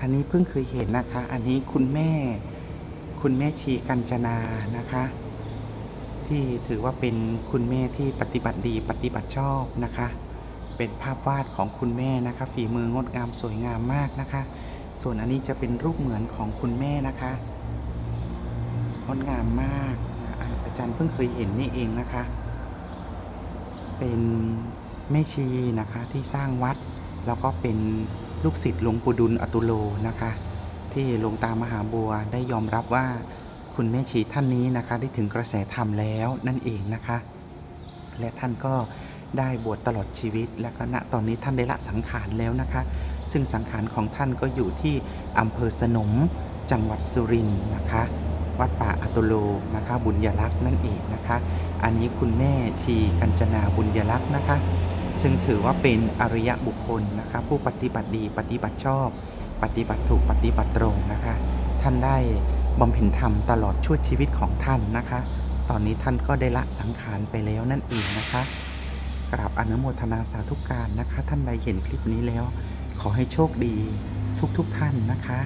อันนี้เพิ่งเคยเห็นนะคะ อันนี้คุณแม่ คุณแม่ชีกัญจนานะคะ ที่ถือว่าเป็นคุณแม่ที่ปฏิบัติดีปฏิบัติชอบนะคะ เป็นภาพวาดของคุณแม่นะคะ ฝีมืองดงามสวยงามมากนะคะ ส่วนอันนี้จะเป็นรูปเหมือนของคุณแม่นะคะงดงามมากอาจารย์เพิ่งเคยเห็นนี่เองนะคะ เป็นแม่ชีนะคะที่สร้างวัดแล้วก็เป็น ลูกศิษย์หลวงปู่ดุลอตุโลนะคะ ที่หลวงตามหาบัวได้ยอมรับว่าคุณแม่ชีท่านนี้นะคะได้ถึงกระแสธรรมแล้วนั่นเองนะคะ และท่านก็ได้บวชตลอดชีวิต และก็ณตอนนี้ท่านได้ละสังขารแล้วนะคะ ซึ่งสังขารของท่านก็อยู่ที่อำเภอสนมจังหวัดสุรินทร์นะคะ วัดป่าอตุโลนะคะ บุญยลักษณ์นั่นเองนะคะ อันนี้คุณแม่ชีกัญจนาบุญยลักษณ์นะคะ ซึ่งถือว่าเป็นอริยบุคคลนะคะผู้ปฏิบัติดีปฏิบัติชอบ ปฏิบัติถูกปฏิบัติตรงนะคะ ท่านได้บำเพ็ญธรรมตลอดชั่วชีวิตของท่านนะคะ ตอนนี้ท่านก็ได้ละสังขารไปแล้วนั่นเองนะคะกราบอนุโมทนาสาธุการนะคะ ท่านใดเห็นคลิปนี้แล้ว ขอให้โชคดีทุกๆทท่านนะคะ